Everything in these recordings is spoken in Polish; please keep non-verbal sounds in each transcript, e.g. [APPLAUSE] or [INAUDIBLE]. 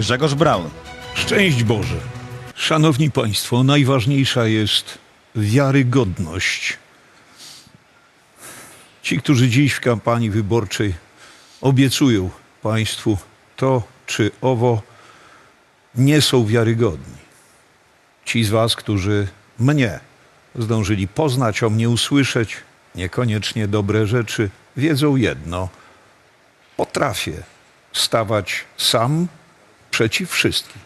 Grzegorz Braun. Szczęść Boże. Szanowni Państwo, najważniejsza jest wiarygodność. Ci, którzy dziś w kampanii wyborczej obiecują Państwu to czy owo, nie są wiarygodni. Ci z Was, którzy mnie zdążyli poznać, o mnie usłyszeć, niekoniecznie dobre rzeczy, wiedzą jedno. Potrafię stawać sam przeciw wszystkim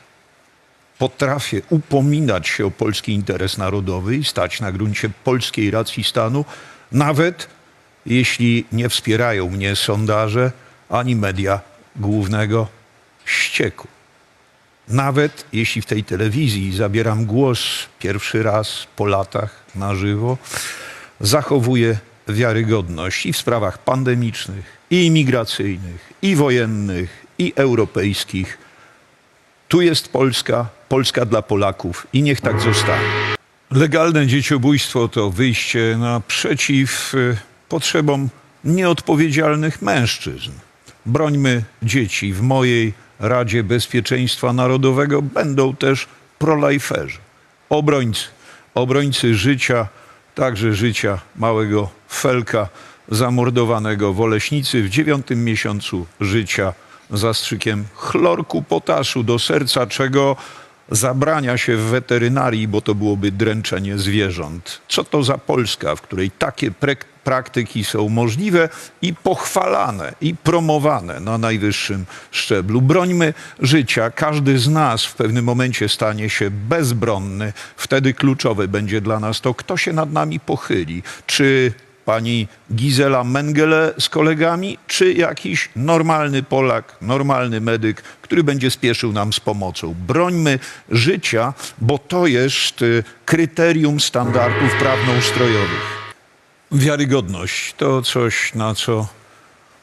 potrafię upominać się o polski interes narodowy i stać na gruncie polskiej racji stanu, nawet jeśli nie wspierają mnie sondaże ani media głównego ścieku. Nawet jeśli w tej telewizji zabieram głos pierwszy raz po latach na żywo, zachowuję wiarygodność i w sprawach pandemicznych, i imigracyjnych, i wojennych, i europejskich. Tu jest Polska, Polska dla Polaków i niech tak zostanie. Legalne dzieciobójstwo to wyjście naprzeciw y, potrzebom nieodpowiedzialnych mężczyzn. Brońmy dzieci. W mojej Radzie Bezpieczeństwa Narodowego będą też prolajferzy, obrońcy, obrońcy życia, także życia małego Felka, zamordowanego w Oleśnicy w dziewiątym miesiącu życia zastrzykiem chlorku potaszu do serca, czego zabrania się w weterynarii, bo to byłoby dręczenie zwierząt. Co to za Polska, w której takie praktyki są możliwe i pochwalane, i promowane na najwyższym szczeblu? Brońmy życia. Każdy z nas w pewnym momencie stanie się bezbronny. Wtedy kluczowe będzie dla nas to, kto się nad nami pochyli. Czy pani Gizela Mengele z kolegami, czy jakiś normalny Polak, normalny medyk, który będzie spieszył nam z pomocą. Brońmy życia, bo to jest y, kryterium standardów prawnoustrojowych. Wiarygodność to coś, na co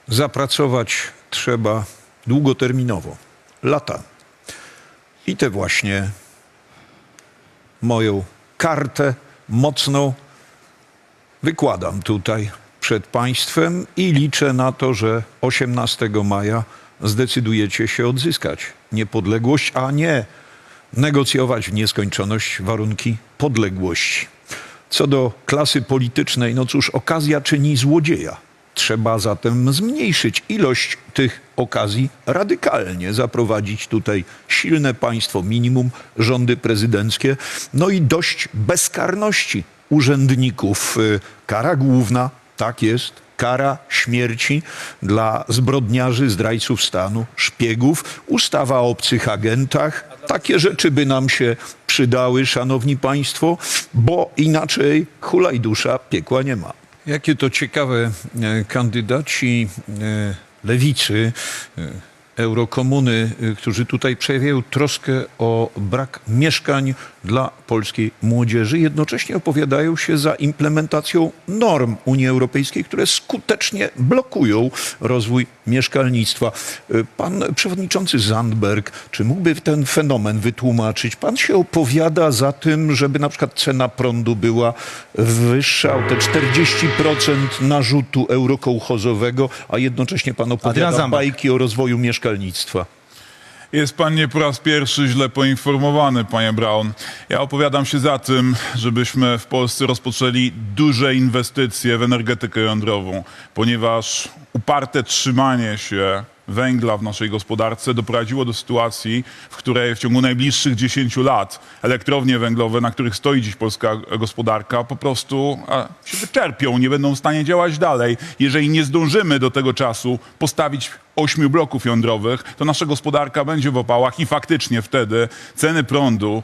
zapracować trzeba długoterminowo, lata. I tę właśnie moją kartę mocną wykładam tutaj przed Państwem i liczę na to, że 18 maja zdecydujecie się odzyskać niepodległość, a nie negocjować w nieskończoność warunki podległości. Co do klasy politycznej, no cóż, okazja czyni złodzieja. Trzeba zatem zmniejszyć ilość tych okazji radykalnie, zaprowadzić tutaj silne państwo minimum, rządy prezydenckie, no i dość bezkarności urzędników. Y, Kara główna, tak jest, kara śmierci dla zbrodniarzy, zdrajców stanu, szpiegów, ustawa o obcych agentach. Takie rzeczy by nam się przydały, szanowni państwo, bo inaczej hulaj dusza, piekła nie ma. Jakie to ciekawe e, kandydaci e, lewicy, e, eurokomuny, e, którzy tutaj przejawiają troskę o brak mieszkań dla polskiej młodzieży, jednocześnie opowiadają się za implementacją norm Unii Europejskiej, które skutecznie blokują rozwój mieszkalnictwa. E, Pan przewodniczący Zandberg, czy mógłby ten fenomen wytłumaczyć? Pan się opowiada za tym, żeby na przykład cena prądu była wyższa o te 40% narzutu eurokołchozowego, a jednocześnie pan opowiada bajki o rozwoju mieszkalnictwa. Jest pan nie po raz pierwszy źle poinformowany, panie Brown. Ja opowiadam się za tym, żebyśmy w Polsce rozpoczęli duże inwestycje w energetykę jądrową, ponieważ uparte trzymanie się węgla w naszej gospodarce doprowadziło do sytuacji, w której w ciągu najbliższych 10 lat elektrownie węglowe, na których stoi dziś polska gospodarka, po prostu a, się wyczerpią, nie będą w stanie działać dalej. Jeżeli nie zdążymy do tego czasu postawić ośmiu bloków jądrowych, to nasza gospodarka będzie w opałach i faktycznie wtedy ceny prądu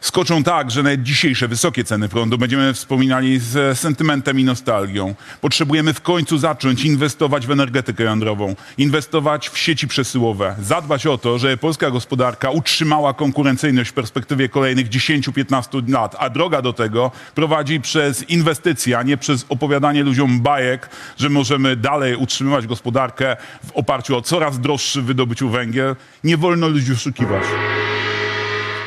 skoczą tak, że nawet dzisiejsze wysokie ceny prądu będziemy wspominali z sentymentem i nostalgią. Potrzebujemy w końcu zacząć inwestować w energetykę jądrową, inwestować w sieci przesyłowe, zadbać o to, żeby polska gospodarka utrzymała konkurencyjność w perspektywie kolejnych 10-15 lat, a droga do tego prowadzi przez inwestycje, a nie przez opowiadanie ludziom bajek, że możemy dalej utrzymywać gospodarkę w oparciu o coraz droższy wydobyciu węgiel. Nie wolno ludzi oszukiwać.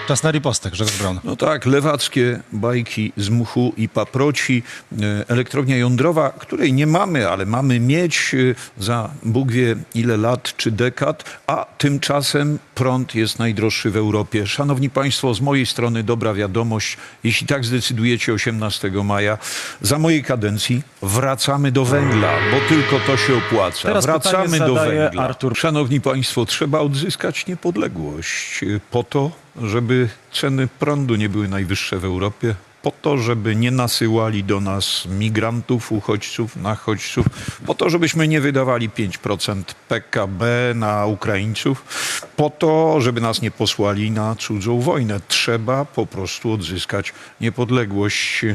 Czas na ripostę, Grzegorz Braun. No tak, lewackie bajki z muchu i paproci. E, Elektrownia jądrowa, której nie mamy, ale mamy mieć e, za Bóg wie ile lat czy dekad, a tymczasem prąd jest najdroższy w Europie. Szanowni Państwo, z mojej strony dobra wiadomość. Jeśli tak zdecydujecie 18 maja, za mojej kadencji wracamy do węgla, bo tylko to się opłaca. Teraz wracamy do węgla. Artur. Szanowni Państwo, trzeba odzyskać niepodległość y, po to, żeby ceny prądu nie były najwyższe w Europie, po to, żeby nie nasyłali do nas migrantów, uchodźców, nachodźców, po to, żebyśmy nie wydawali 5% PKB na Ukraińców, po to, żeby nas nie posłali na cudzą wojnę. Trzeba po prostu odzyskać niepodległość.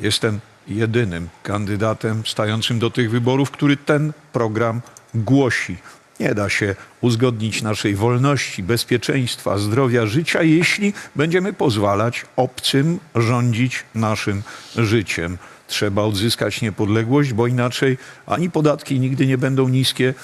Jestem jedynym kandydatem stającym do tych wyborów, który ten program głosi. Nie da się uzgodnić naszej wolności, bezpieczeństwa, zdrowia, życia, jeśli będziemy pozwalać obcym rządzić naszym życiem. Trzeba odzyskać niepodległość, bo inaczej ani podatki nigdy nie będą niskie,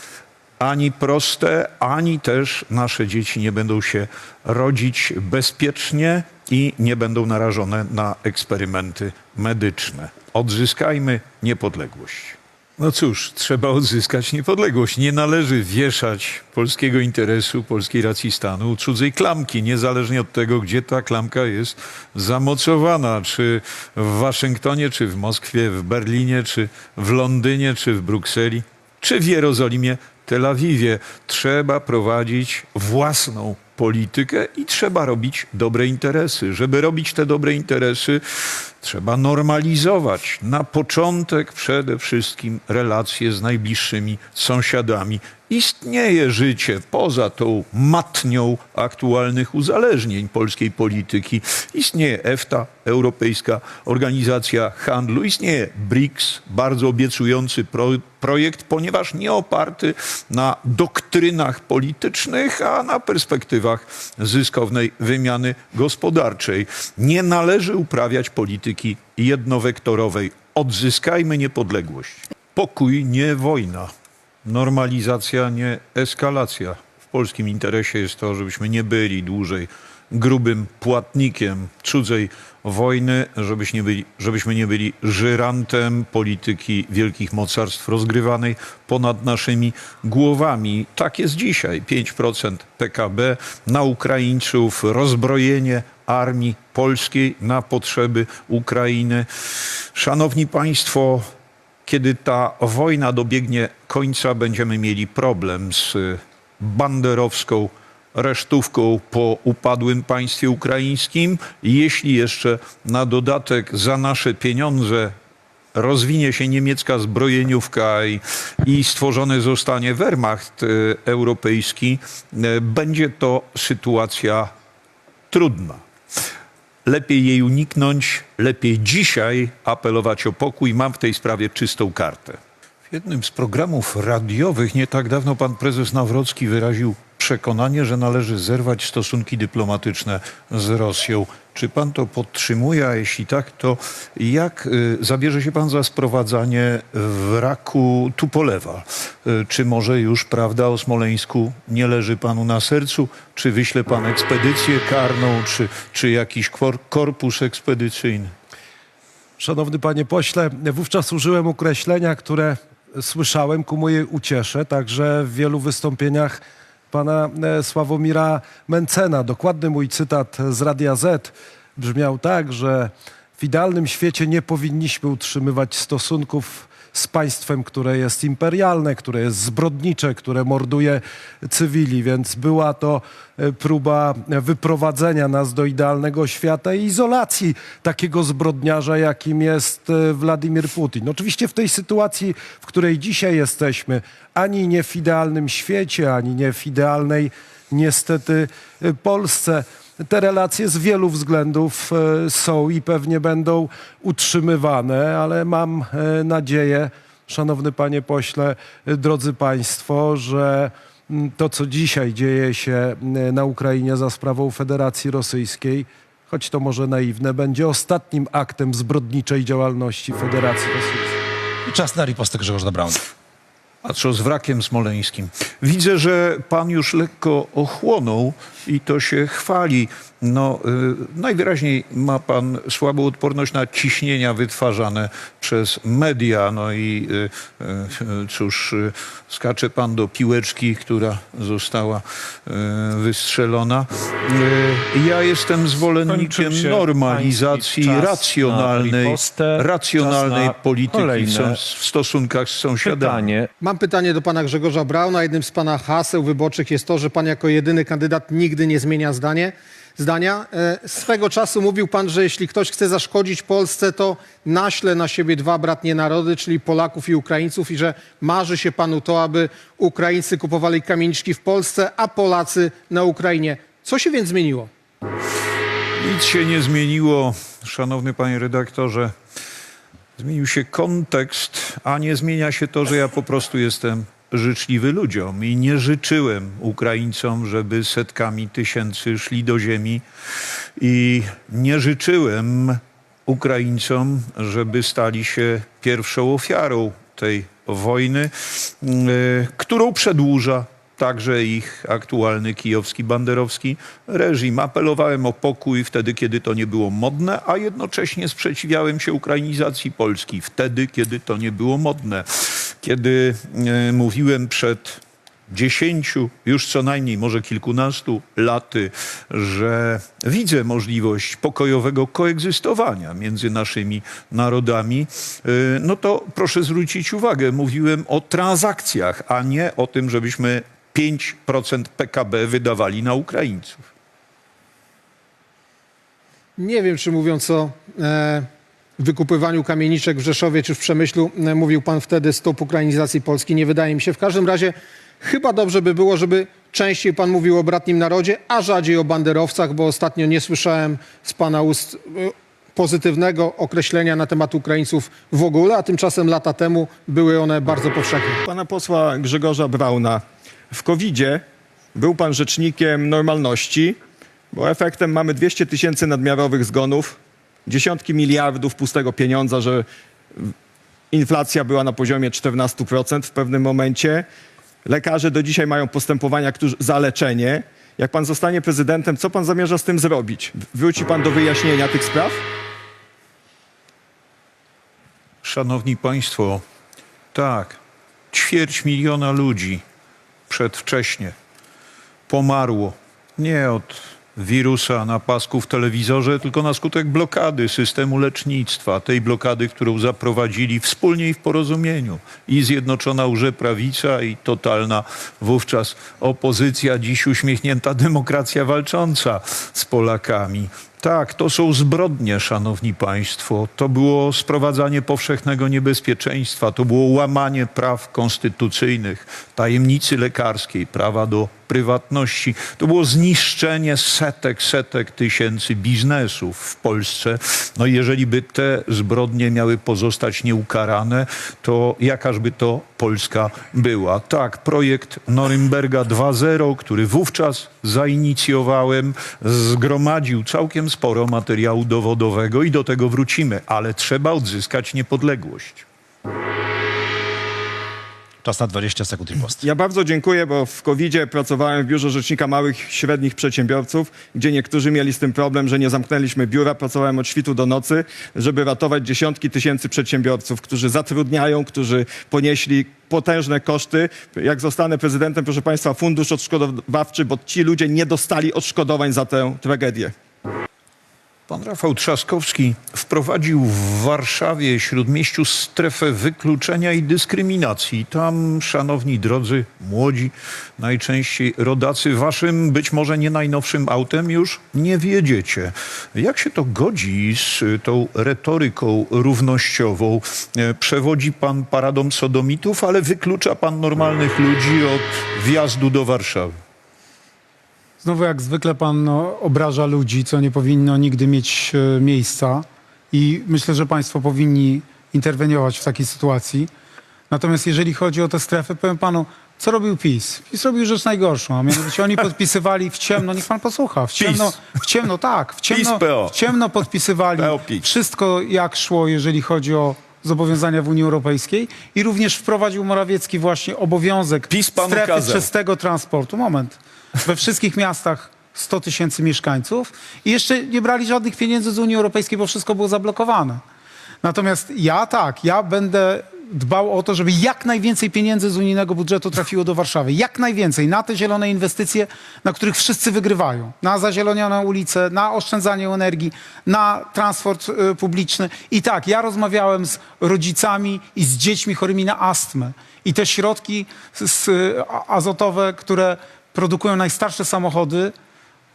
ani proste, ani też nasze dzieci nie będą się rodzić bezpiecznie i nie będą narażone na eksperymenty medyczne. Odzyskajmy niepodległość. No cóż, trzeba odzyskać niepodległość. Nie należy wieszać polskiego interesu, polskiej racji stanu cudzej klamki, niezależnie od tego, gdzie ta klamka jest zamocowana. Czy w Waszyngtonie, czy w Moskwie, w Berlinie, czy w Londynie, czy w Brukseli, czy w Jerozolimie, Tel Awiwie. Trzeba prowadzić własną politykę i trzeba robić dobre interesy. Żeby robić te dobre interesy, trzeba normalizować na początek przede wszystkim relacje z najbliższymi sąsiadami. Istnieje życie poza tą matnią aktualnych uzależnień polskiej polityki. Istnieje EFTA, Europejska Organizacja Handlu, istnieje BRICS, bardzo obiecujący pro, projekt, ponieważ nie oparty na doktrynach politycznych, a na perspektywach zyskownej wymiany gospodarczej. Nie należy uprawiać polityki jednowektorowej. Odzyskajmy niepodległość. Pokój, nie wojna. Normalizacja, nie eskalacja. W polskim interesie jest to, żebyśmy nie byli dłużej grubym płatnikiem cudzej wojny, żebyśmy nie byli, żebyśmy nie byli żyrantem polityki wielkich mocarstw rozgrywanej ponad naszymi głowami. Tak jest dzisiaj. 5% PKB na Ukraińców, rozbrojenie armii polskiej na potrzeby Ukrainy. Szanowni Państwo, kiedy ta wojna dobiegnie końca, będziemy mieli problem z banderowską resztówką po upadłym państwie ukraińskim. Jeśli jeszcze na dodatek za nasze pieniądze rozwinie się niemiecka zbrojeniówka i, i stworzony zostanie Wehrmacht e, europejski, e, będzie to sytuacja trudna. Lepiej jej uniknąć, lepiej dzisiaj apelować o pokój. Mam w tej sprawie czystą kartę. W jednym z programów radiowych nie tak dawno pan prezes Nawrocki wyraził przekonanie, że należy zerwać stosunki dyplomatyczne z Rosją. Czy pan to podtrzymuje? A jeśli tak, to jak y, zabierze się pan za sprowadzanie wraku Tupolewa? Y, Czy może już prawda o Smoleńsku nie leży panu na sercu? Czy wyśle pan ekspedycję karną, czy, czy jakiś korpus ekspedycyjny? Szanowny panie pośle, wówczas użyłem określenia, które słyszałem ku mojej uciesze, także w wielu wystąpieniach pana e, Sławomira Mencena. Dokładny mój cytat z Radia Z brzmiał tak, że w idealnym świecie nie powinniśmy utrzymywać stosunków z państwem, które jest imperialne, które jest zbrodnicze, które morduje cywili, więc była to e, próba wyprowadzenia nas do idealnego świata i izolacji takiego zbrodniarza, jakim jest e, Władimir Putin. Oczywiście w tej sytuacji, w której dzisiaj jesteśmy, ani nie w idealnym świecie, ani nie w idealnej niestety e, Polsce, te relacje z wielu względów e, są i pewnie będą utrzymywane, ale mam e, nadzieję, szanowny panie pośle, e, drodzy państwo, że to, co dzisiaj dzieje się na Ukrainie za sprawą Federacji Rosyjskiej, choć to może naiwne, będzie ostatnim aktem zbrodniczej działalności Federacji Rosyjskiej. Czas na ripostę Grzegorza Braun. A co z wrakiem smoleńskim? Widzę, że pan już lekko ochłonął i to się chwali. No, y, najwyraźniej ma pan słabą odporność na ciśnienia wytwarzane przez media. No i y, y, cóż, y, skacze pan do piłeczki, która została y, wystrzelona. Y, ja jestem zwolennikiem normalizacji czas racjonalnej, ripostę, racjonalnej polityki w, w stosunkach z sąsiadami. Pytanie. Mam pytanie do pana Grzegorza Brauna. Jednym z pana haseł wyborczych jest to, że pan jako jedyny kandydat nigdy nie zmienia zdanie, zdania. E, swego czasu mówił pan, że jeśli ktoś chce zaszkodzić Polsce, to naśle na siebie dwa bratnie narody, czyli Polaków i Ukraińców i że marzy się panu to, aby Ukraińcy kupowali kamieniczki w Polsce, a Polacy na Ukrainie. Co się więc zmieniło? Nic się nie zmieniło, szanowny panie redaktorze. Zmienił się kontekst, a nie zmienia się to, że ja po prostu jestem życzliwy ludziom i nie życzyłem Ukraińcom, żeby setkami tysięcy szli do ziemi i nie życzyłem Ukraińcom, żeby stali się pierwszą ofiarą tej wojny, y, którą przedłuża także ich aktualny kijowski banderowski reżim. Apelowałem o pokój wtedy, kiedy to nie było modne, a jednocześnie sprzeciwiałem się ukrainizacji Polski wtedy, kiedy to nie było modne. Kiedy e, mówiłem przed dziesięciu, już co najmniej może kilkunastu laty, że widzę możliwość pokojowego koegzystowania między naszymi narodami, y, no to proszę zwrócić uwagę, mówiłem o transakcjach, a nie o tym, żebyśmy 5% PKB wydawali na Ukraińców. Nie wiem, czy mówiąc o e, wykupywaniu kamieniczek w Rzeszowie czy w Przemyślu, e, mówił pan wtedy stop ukrainizacji Polski. Nie wydaje mi się. W każdym razie chyba dobrze by było, żeby częściej pan mówił o bratnim narodzie, a rzadziej o banderowcach, bo ostatnio nie słyszałem z pana ust e, pozytywnego określenia na temat Ukraińców w ogóle, a tymczasem lata temu były one bardzo powszechne. pana posła Grzegorza Brauna. W COVID-zie był pan rzecznikiem normalności, bo efektem mamy 200 tysięcy nadmiarowych zgonów, dziesiątki miliardów pustego pieniądza, że inflacja była na poziomie 14% w pewnym momencie. Lekarze do dzisiaj mają postępowania za leczenie. Jak pan zostanie prezydentem, co pan zamierza z tym zrobić? Wróci pan do wyjaśnienia tych spraw? Szanowni Państwo, tak, ćwierć miliona ludzi przedwcześnie pomarło nie od wirusa na pasku w telewizorze, tylko na skutek blokady systemu lecznictwa, tej blokady, którą zaprowadzili wspólnie i w porozumieniu i Zjednoczona Łże Prawica i totalna wówczas opozycja, dziś uśmiechnięta demokracja walcząca z Polakami. Tak, to są zbrodnie, szanowni państwo. To było sprowadzanie powszechnego niebezpieczeństwa, to było łamanie praw konstytucyjnych, tajemnicy lekarskiej, prawa do prywatności. To było zniszczenie setek, setek tysięcy biznesów w Polsce. No i jeżeli by te zbrodnie miały pozostać nieukarane, to jakaż by to Polska była? Tak, projekt Norymberga 2.0, który wówczas zainicjowałem, zgromadził całkiem sporo materiału dowodowego i do tego wrócimy, ale trzeba odzyskać niepodległość. Czas na 20 sekund ripost. Ja bardzo dziękuję, bo w covid pracowałem w Biurze Rzecznika Małych i Średnich Przedsiębiorców, gdzie niektórzy mieli z tym problem, że nie zamknęliśmy biura. Pracowałem od świtu do nocy, żeby ratować dziesiątki tysięcy przedsiębiorców, którzy zatrudniają, którzy ponieśli potężne koszty. Jak zostanę prezydentem, proszę Państwa, fundusz odszkodowawczy, bo ci ludzie nie dostali odszkodowań za tę tragedię. Pan Rafał Trzaskowski wprowadził w Warszawie, śródmieściu, strefę wykluczenia i dyskryminacji. Tam, szanowni drodzy, młodzi, najczęściej rodacy, waszym być może nie najnowszym autem już nie wiedziecie. Jak się to godzi z tą retoryką równościową? E, Przewodzi pan paradą sodomitów, ale wyklucza pan normalnych ludzi od wjazdu do Warszawy. Znowu jak zwykle pan no, obraża ludzi, co nie powinno nigdy mieć e, miejsca i myślę, że państwo powinni interweniować w takiej sytuacji. Natomiast jeżeli chodzi o te strefy, powiem panu, co robił PiS? PiS robił rzecz najgorszą, a mianowicie oni [LAUGHS] podpisywali w ciemno, niech pan posłucha, w ciemno, w ciemno tak, w ciemno, w ciemno podpisywali PO PiS. wszystko jak szło, jeżeli chodzi o zobowiązania w Unii Europejskiej i również wprowadził Morawiecki właśnie obowiązek PiS strefy kazał. czystego transportu. Moment. We wszystkich miastach 100 tysięcy mieszkańców i jeszcze nie brali żadnych pieniędzy z Unii Europejskiej, bo wszystko było zablokowane. Natomiast ja tak, ja będę dbał o to, żeby jak najwięcej pieniędzy z unijnego budżetu trafiło do Warszawy. Jak najwięcej na te zielone inwestycje, na których wszyscy wygrywają. Na zazielonione ulice, na oszczędzanie energii, na transport y, publiczny. I tak, ja rozmawiałem z rodzicami i z dziećmi chorymi na astmę. I te środki z, z, a- azotowe, które produkują najstarsze samochody,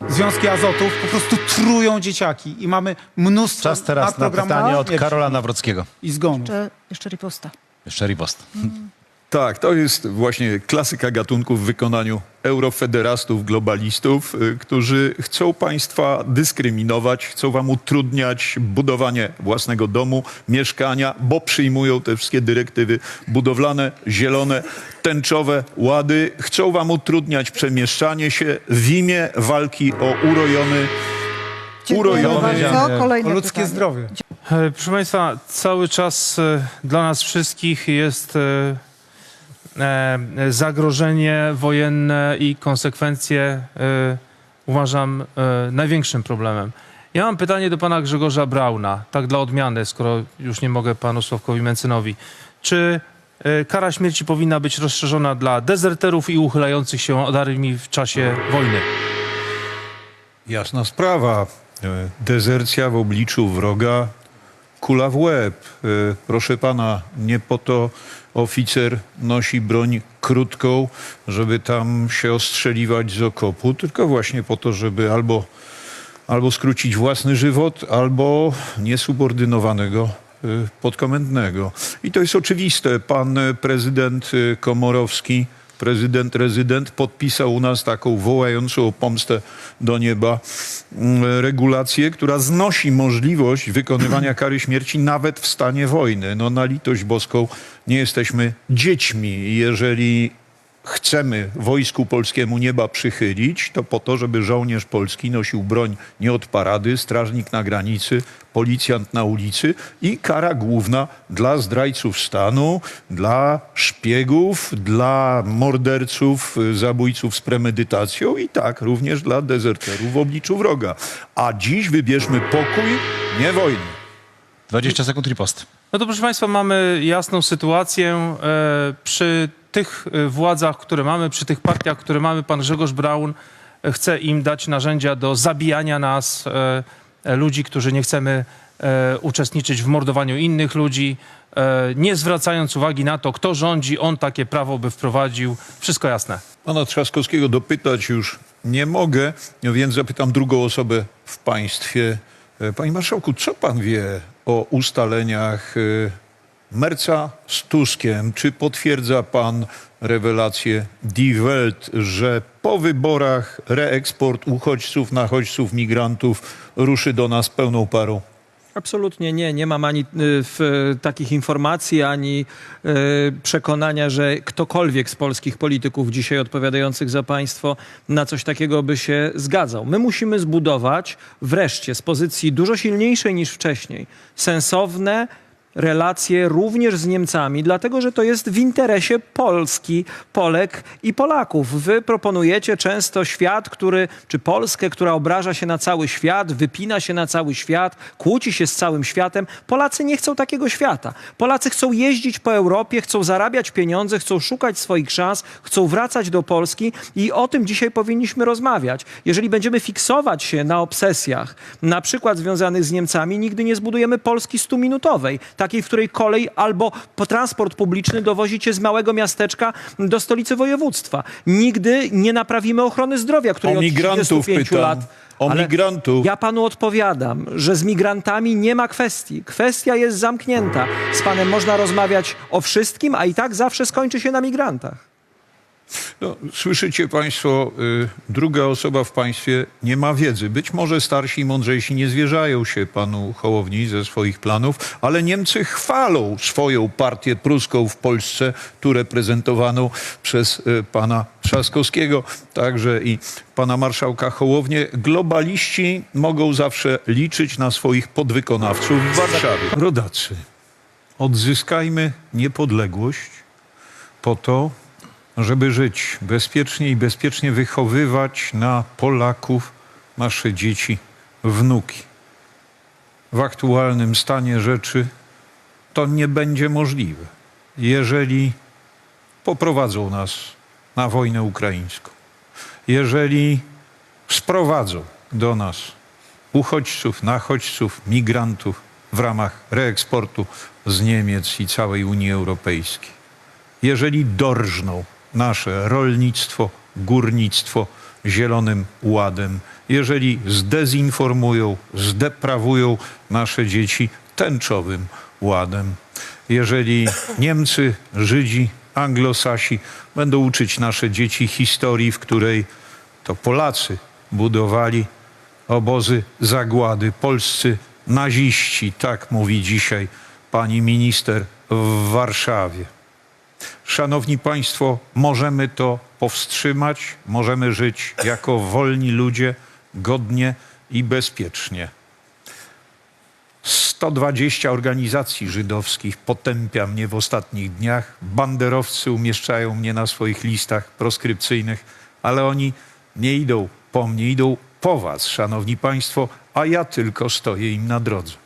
związki azotów, po prostu trują dzieciaki. I mamy mnóstwo Czas teraz na nadprogramowanych pytanie od śmierci Karola Nawrockiego. I zgonów. Jeszcze, jeszcze riposta. Jeszcze ripost. Tak, to jest właśnie klasyka gatunku w wykonaniu eurofederastów, globalistów, y, którzy chcą państwa dyskryminować, chcą wam utrudniać budowanie własnego domu, mieszkania, bo przyjmują te wszystkie dyrektywy budowlane, zielone, tęczowe łady. Chcą wam utrudniać przemieszczanie się w imię walki o urojony, urojony O ludzkie pytanie. zdrowie. E, Proszę Państwa, cały czas e, dla nas wszystkich jest e, zagrożenie wojenne i konsekwencje, e, uważam, e, największym problemem. Ja mam pytanie do pana Grzegorza Brauna, tak dla odmiany, skoro już nie mogę panu Sławkowi Mencynowi. Czy e, kara śmierci powinna być rozszerzona dla dezerterów i uchylających się od armii w czasie wojny? Jasna sprawa. E, Dezercja w obliczu wroga, kula w łeb. E, Proszę pana, nie po to oficer nosi broń krótką, żeby tam się ostrzeliwać z okopu, tylko właśnie po to, żeby albo, albo skrócić własny żywot, albo niesubordynowanego e, podkomendnego. I to jest oczywiste. Pan prezydent e, Komorowski prezydent, rezydent podpisał u nas taką wołającą o pomstę do nieba mm, regulację, która znosi możliwość wykonywania [CLEARS THROAT] kary śmierci nawet w stanie wojny. No na litość boską nie jesteśmy dziećmi. Jeżeli chcemy wojsku polskiemu nieba przychylić, to po to, żeby żołnierz polski nosił broń nie od parady, strażnik na granicy, policjant na ulicy i kara główna dla zdrajców stanu, dla szpiegów, dla morderców, y, zabójców z premedytacją i tak również dla dezerterów w obliczu wroga. A dziś wybierzmy pokój, nie wojnę. 20 sekund ripost. No to proszę Państwa, mamy jasną sytuację. E, przy tych e, władzach, które mamy, przy tych partiach, które mamy, pan Grzegorz Braun e, chce im dać narzędzia do zabijania nas, ludzi, którzy nie chcemy uczestniczyć w mordowaniu innych ludzi, nie zwracając uwagi na to, kto rządzi, on takie prawo by wprowadził. Wszystko jasne. Pana Trzaskowskiego dopytać już nie mogę, więc zapytam drugą osobę w państwie. E, Panie Marszałku, co pan wie o ustaleniach e, Merca z Tuskiem? Czy potwierdza pan rewelację Die Welt, że po wyborach reeksport uchodźców, nachodźców, migrantów ruszy do nas pełną parą? Absolutnie nie. Nie mam ani y, w, takich informacji, ani y, przekonania, że ktokolwiek z polskich polityków dzisiaj odpowiadających za państwo na coś takiego by się zgadzał. My musimy zbudować wreszcie z pozycji dużo silniejszej niż wcześniej sensowne relacje również z Niemcami, dlatego że to jest w interesie Polski, Polek i Polaków. Wy proponujecie często świat, który, czy Polskę, która obraża się na cały świat, wypina się na cały świat, kłóci się z całym światem. Polacy nie chcą takiego świata. Polacy chcą jeździć po Europie, chcą zarabiać pieniądze, chcą szukać swoich szans, chcą wracać do Polski i o tym dzisiaj powinniśmy rozmawiać. Jeżeli będziemy fiksować się na obsesjach, na przykład związanych z Niemcami, nigdy nie zbudujemy Polski stuminutowej, takiej, w której kolej albo po transport publiczny dowozi cię z małego miasteczka do stolicy województwa. Nigdy nie naprawimy ochrony zdrowia, której O od migrantów 35 pytam. lat... O Ale migrantów. Ja panu odpowiadam, że z migrantami nie ma kwestii. Kwestia jest zamknięta. Z panem można rozmawiać o wszystkim, a i tak zawsze skończy się na migrantach. No, słyszycie Państwo, y, druga osoba w państwie nie ma wiedzy. Być może starsi i mądrzejsi nie zwierzają się panu Hołowni ze swoich planów, ale Niemcy chwalą swoją partię pruską w Polsce, tu reprezentowaną przez y, pana Trzaskowskiego, także i pana marszałka Hołownię. Globaliści mogą zawsze liczyć na swoich podwykonawców w Warszawie. Rodacy. Odzyskajmy niepodległość po to, żeby żyć bezpiecznie i bezpiecznie wychowywać na Polaków nasze dzieci, wnuki. W aktualnym stanie rzeczy to nie będzie możliwe, jeżeli poprowadzą nas na wojnę ukraińską, jeżeli sprowadzą do nas uchodźców, nachodźców, migrantów w ramach reeksportu z Niemiec i całej Unii Europejskiej. Jeżeli dorżną nasze rolnictwo, górnictwo zielonym ładem, jeżeli zdezinformują, zdeprawują nasze dzieci tęczowym ładem, jeżeli Niemcy, Żydzi, Anglosasi będą uczyć nasze dzieci historii, w której to Polacy budowali obozy zagłady, polscy naziści, tak mówi dzisiaj pani minister w Warszawie. Szanowni Państwo, możemy to powstrzymać, możemy żyć jako wolni ludzie godnie i bezpiecznie. 120 organizacji żydowskich potępia mnie w ostatnich dniach. Banderowcy umieszczają mnie na swoich listach proskrypcyjnych, ale oni nie idą po mnie, idą po Was, szanowni Państwo, a ja tylko stoję im na drodze.